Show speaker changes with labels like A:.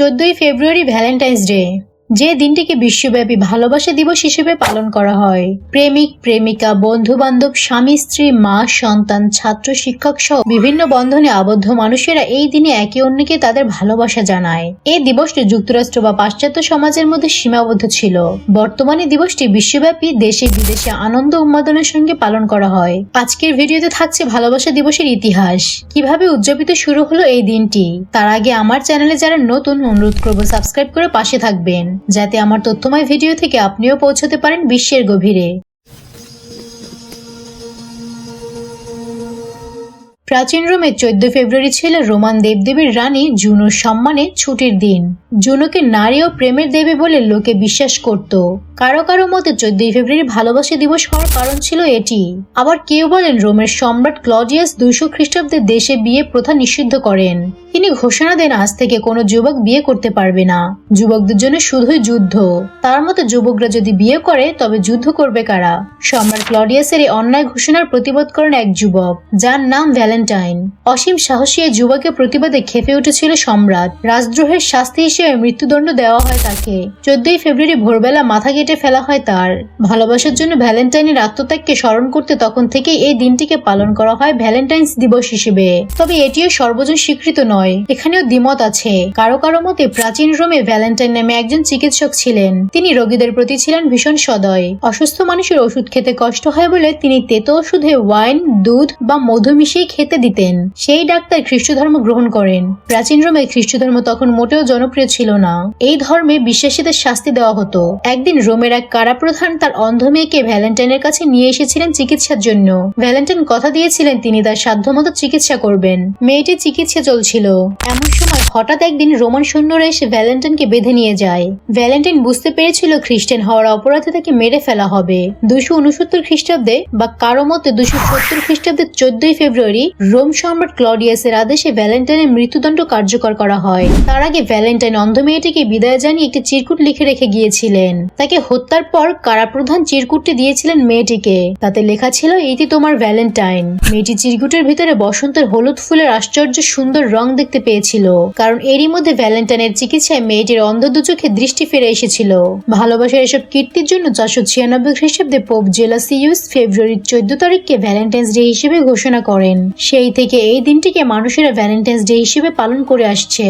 A: চোদ্দই ফেব্রুয়ারি Valentine's day. যে দিনটিকে বিশ্বব্যাপী ভালোবাসা দিবস হিসেবে পালন করা হয়। প্রেমিক, প্রেমিকা বন্ধু বান্ধব স্বামী, স্ত্রী, মা, সন্তান, ছাত্র, শিক্ষক সহ বিভিন্ন বন্ধনে আবদ্ধ মানুষেরা এই দিনে একে অন্যকে তাদের ভালোবাসা জানায়। এই দিবসটি যুক্তরাষ্ট্র বা পাশ্চাত্য সমাজের মধ্যে সীমাবদ্ধ ছিল। বর্তমানে দিবসটি বিশ্বব্যাপী দেশে বিদেশে আনন্দ উন্মাদনের সঙ্গে পালন করা হয়। আজকের ভিডিওতে থাকছে ভালোবাসা দিবসের ইতিহাস। কীভাবে উদযাপিত শুরু হলো এই দিনটি? তার আগে আমার চ্যানেলে যারা নতুন, অনুরোধ করব সাবস্ক্রাইব করে পাশে থাকবেন। যাতে আমার তথ্যময় ভিডিও থেকে আপনিও পৌঁছতে পারেন বিশ্বের গভীরে। প্রাচীন রোমে চোদ্দ ফেব্রুয়ারি ছিল রোমান দেবদেবীর রানী জুনোর সম্মানে ছুটির দিন। জুনোকে নারী ও প্রেমের দেবী বলে লোকে বিশ্বাস করত। কারও কারও মতে চোদ্দই ফেব্রুয়ারি ভালোবাসা দিবস হওয়ার কারণ ছিল এটি। আবার কেউ বলেন রোমের সম্রাট ক্লডিয়াস দুইশো খ্রিস্টাব্দে দেশে বিয়ে প্রথা নিষিদ্ধ করেন। তিনি ঘোষণা দেন, আজ থেকে কোনো যুবক বিয়ে করতে পারবে না। যুবকদের জন্য শুধুই যুদ্ধ। তার মতে যুবকরা যদি বিয়ে করে, তবে যুদ্ধ করবে কারা? সম্রাট ক্লডিয়াসের এই অন্যায় ঘোষণার প্রতিবাদ করেন এক যুবক, যার নাম ভ্যালেন্টাইন। অসীম সাহসী এই যুবকের প্রতিবাদে খেপে উঠেছিল সম্রাট। রাজদ্রোহের শাস্তি হিসেবে মৃত্যুদণ্ড দেওয়া হয় তাকে। চোদ্দই ফেব্রুয়ারি ভোরবেলা মাথা কেটে ফেলা হয় তার। ভালোবাসার জন্য ভ্যালেন্টাইনের আত্মত্যাগকে স্মরণ করতে তখন থেকেই এই দিনটিকে পালন করা হয় ভ্যালেন্টাইন্স দিবস হিসেবে। তবে এটিও সর্বজন স্বীকৃত নয়। এখানেও দ্বিমত আছে। কারও কারও মতে প্রাচীন রোমে ভ্যালেন্টাইন নামে একজন চিকিৎসক ছিলেন। তিনি রোগীদের প্রতি ছিলেন ভীষণ সদয়। অসুস্থ মানুষের ওষুধ খেতে কষ্ট হয় বলে তিনি তেতো ওষুধে ওয়াইন, দুধ বা মধু মিশিয়ে খেতে দিতেন। সেই ডাক্তার খ্রিস্ট ধর্ম গ্রহণ করেন। প্রাচীন রোমে খ্রিস্ট ধর্ম তখন মোটেও জনপ্রিয় ছিল না। এই ধর্মে বিশ্বাসীদের শাস্তি দেওয়া হতো। একদিন রোমের এক কারাপ্রধান তার অন্ধ মেয়েকে ভ্যালেন্টাইনের কাছে নিয়ে এসেছিলেন চিকিৎসার জন্য। ভ্যালেন্টাইন কথা দিয়েছিলেন, তিনি তার সাধ্যমতো চিকিৎসা করবেন। মেয়েটির চিকিৎসা চলছিল। এমন সময় হঠাৎ একদিন রোমান সৈন্যরা এসে ভ্যালেন্টাইনকে বেঁধে নিয়ে যায়। ভ্যালেন্টাইন বুঝতে পেরেছিল খ্রিস্টান হওয়ার অপরাধে তাকে মেরে ফেলা হবে। দুশো উনসত্তর খ্রিস্টাব্দে বা কারও মতে দুশো সত্তর খ্রিস্টাব্দে চোদ্দই ফেব্রুয়ারি রোম সম্রাট ক্লডিয়াসের আদেশে ভ্যালেন্টাইনের মৃত্যুদণ্ড কার্যকর করা হয়। তার আগে ভ্যালেন্টাইন অন্ধ মেয়েটিকে বিদায় জানিয়ে একটি চিরকুট লিখে রেখে গিয়েছিলেন। তাকে হত্যার পর কারাপ্রধান চিরকুটটি দিয়েছিলেন মেয়েটিকে। তাতে লেখা ছিল এটি তোমার ভ্যালেন্টাইন। মেয়েটি চিরকুটের ভিতরে বসন্তের হলুদ ফুলের আশ্চর্য সুন্দর রং দেখতে পেয়েছিল, কারণ এরই মধ্যে ভ্যালেন্টাইনের চিকিৎসায় মেয়েটির অন্ধ দুচোখে দৃষ্টি ফিরে এসেছিল। ভালোবাসার এসব কীর্তির জন্য চারশো ছিয়ানব্বই খ্রিস্টাব্দে পোপ জেলা জেলাসিউস ফেব্রুয়ারির চোদ্দ তারিখকে ভ্যালেন্টাইন্স ডে হিসেবে ঘোষণা করেন। সেই থেকে এই দিনটিকে মানুষেরা ভ্যালেন্টাইন্স ডে হিসেবে পালন করে আসছে।